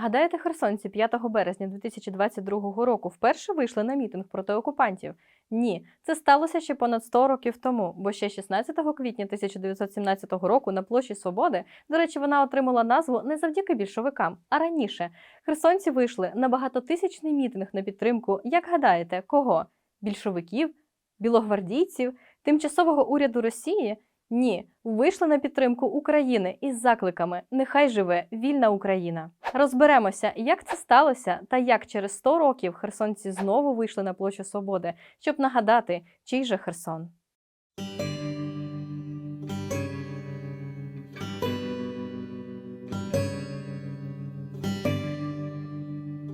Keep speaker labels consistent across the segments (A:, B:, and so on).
A: Гадаєте, херсонці 5 березня 2022 року вперше вийшли на мітинг проти окупантів? Ні, це сталося ще понад 100 років тому, бо ще 16 квітня 1917 року на площі Свободи, до речі, вона отримала назву не завдяки більшовикам, а раніше. Херсонці вийшли на багатотисячний мітинг на підтримку, як гадаєте, кого? Більшовиків, білогвардійців, тимчасового уряду Росії? Ні, вийшли на підтримку України із закликами Нехай живе вільна Україна. Розберемося, як це сталося, та як через 100 років херсонці знову вийшли на площу Свободи, щоб нагадати, чий же Херсон.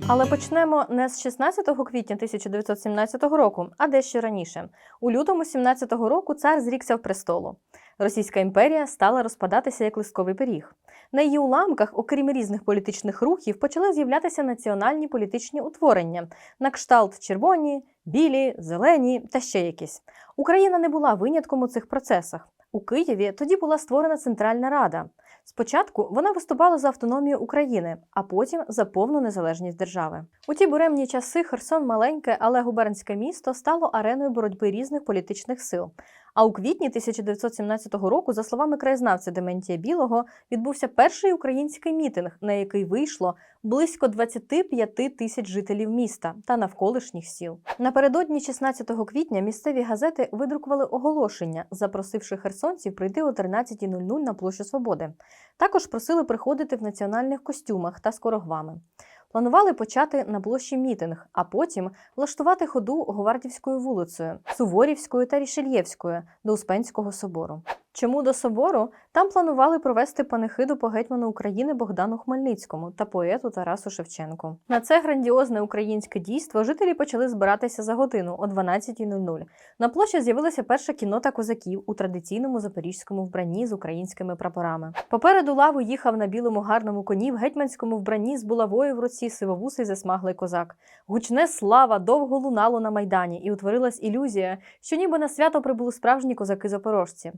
A: Але почнемо не з 16 квітня 1917 року, а дещо раніше. У лютому 17-го року цар зрікся в престолу. Російська імперія стала розпадатися як листковий пиріг. На її уламках, окрім різних політичних рухів, почали з'являтися національні політичні утворення на кшталт червоні, білі, зелені та ще якісь. Україна не була винятком у цих процесах. У Києві тоді була створена Центральна Рада. Спочатку вона виступала за автономію України, а потім за повну незалежність держави. У ті буремні часи Херсон маленьке, але губернське місто стало ареною боротьби різних політичних сил. А у квітні 1917 року, за словами краєзнавця Дементія Білого, відбувся перший український мітинг, на який вийшло близько 25 тисяч жителів міста та навколишніх сіл. Напередодні 16 квітня місцеві газети видрукували оголошення, запросивши херсонців прийти о 13.00 на площу Свободи. Також просили приходити в національних костюмах та з корогвами. Планували почати на площі мітинг, а потім влаштувати ходу Говардівською вулицею, Суворівською та Рішельєвською до Успенського собору. Чому до собору? Там планували провести панихиду по гетьману України Богдану Хмельницькому та поету Тарасу Шевченку. На це грандіозне українське дійство жителі почали збиратися за годину о 12.00. На площі з'явилася перша кінота козаків у традиційному запорізькому вбранні з українськими прапорами. Попереду лаву їхав на білому гарному коні в гетьманському вбранні з булавою в руці сивовусий засмаглий козак. Гучне слава довго лунало на майдані, і утворилась ілюзія, що ніби на свято прибули справжні козаки-запорожці.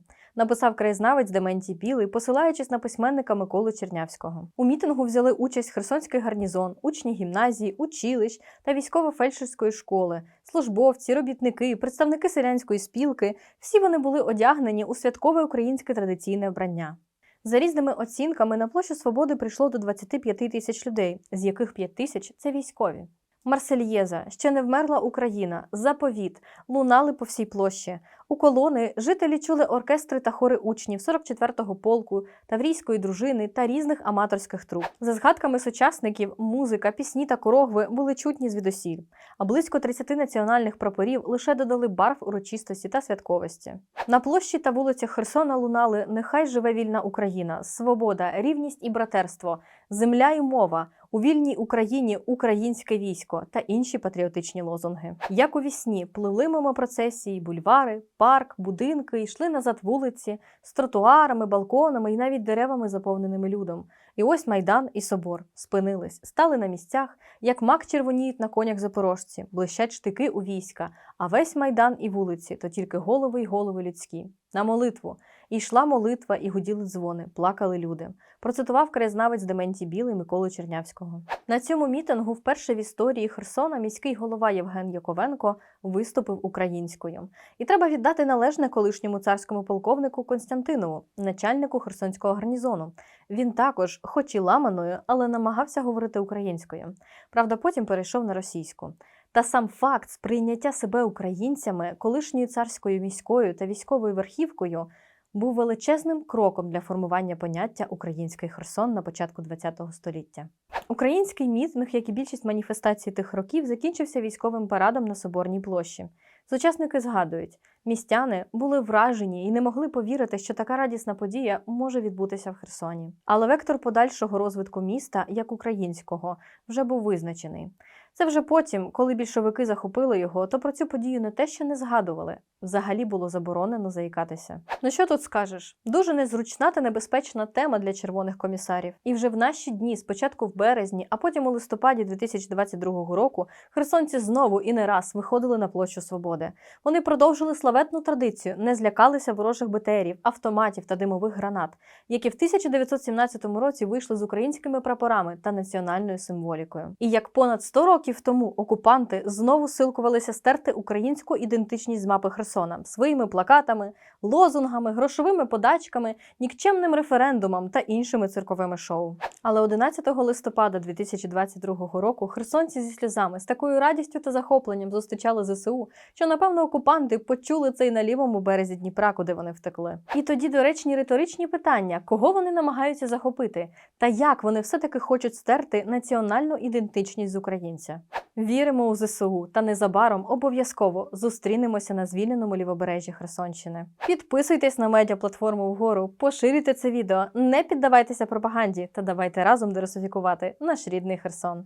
A: Написав краєзнавець Дементій Білий, посилаючись на письменника Миколи Чернявського. У мітингу взяли участь Херсонський гарнізон, учні гімназії, училищ та військово-фельдшерської школи, службовці, робітники, представники селянської спілки. Всі вони були одягнені у святкове українське традиційне вбрання. За різними оцінками на площу Свободи прийшло до 25 тисяч людей, з яких 5 тисяч це військові. Марсельєза, ще не вмерла Україна, заповіт лунали по всій площі. У колони жителі чули оркестри та хори учнів 44-го полку, таврійської дружини та різних аматорських труп. За згадками сучасників, музика, пісні та корогви були чутні звідусіль, а близько 30 національних прапорів лише додали барв урочистості та святковості. На площі та вулицях Херсона лунали Нехай живе вільна Україна, свобода, рівність і братерство, земля і мова. У вільній Україні українське військо та інші патріотичні лозунги. Як у вісні плили мимо процесії, бульвари, парк, будинки, йшли назад вулиці з тротуарами, балконами і навіть деревами, заповненими людом. І ось майдан і собор спинились, стали на місцях, як мак червоніють на конях запорожці, блищать штики у війська, а весь майдан і вулиці то тільки голови й голови людські. На молитву. І йшла молитва, і гуділи дзвони, плакали люди. Процитував краєзнавець Дементій Білий Миколи Чернявського. На цьому мітингу вперше в історії Херсона міський голова Євген Яковенко виступив українською. І треба віддати належне колишньому царському полковнику Константинову, начальнику херсонського гарнізону. Він також, хоч і ламаною, але намагався говорити українською. Правда, потім перейшов на російську. Та сам факт сприйняття себе українцями, колишньою царською міською та військовою верхівкою був величезним кроком для формування поняття український Херсон на початку ХХ століття. Український мітинг, як і більшість маніфестацій тих років, закінчився військовим парадом на Соборній площі. Сучасники згадують, містяни були вражені і не могли повірити, що така радісна подія може відбутися в Херсоні. Але вектор подальшого розвитку міста, як українського, вже був визначений. Це вже потім, коли більшовики захопили його, то про цю подію не те, що не згадували. Взагалі було заборонено заїкатися. Ну що тут скажеш? Дуже незручна та небезпечна тема для червоних комісарів. І вже в наші дні, спочатку в березні, а потім у листопаді 2022 року, херсонці знову і не раз виходили на площу свободи. Вони продовжили славетну традицію не злякалися ворожих БТРів, автоматів та димових гранат, які в 1917 році вийшли з українськими прапорами та національною символікою. І як понад 100 років тому окупанти знову силкувалися стерти українську ідентичність з мапи Херсона своїми плакатами, лозунгами, грошовими подачками, нікчемним референдумом та іншими цирковими шоу. Але 11 листопада 2022 року херсонці зі сльозами з такою радістю та захопленням зустрічали ЗСУ, що напевно окупанти почули це й на лівому березі Дніпра, куди вони втекли. І тоді доречні риторичні питання: кого вони намагаються захопити, та як вони все-таки хочуть стерти національну ідентичність з українця. Віримо у ЗСУ та незабаром обов'язково зустрінемося на звільненому лівобережжі Херсонщини. Підписуйтесь на медіаплатформу вгору, поширюйте це відео, не піддавайтеся пропаганді та давайте разом дерусифікувати наш рідний Херсон.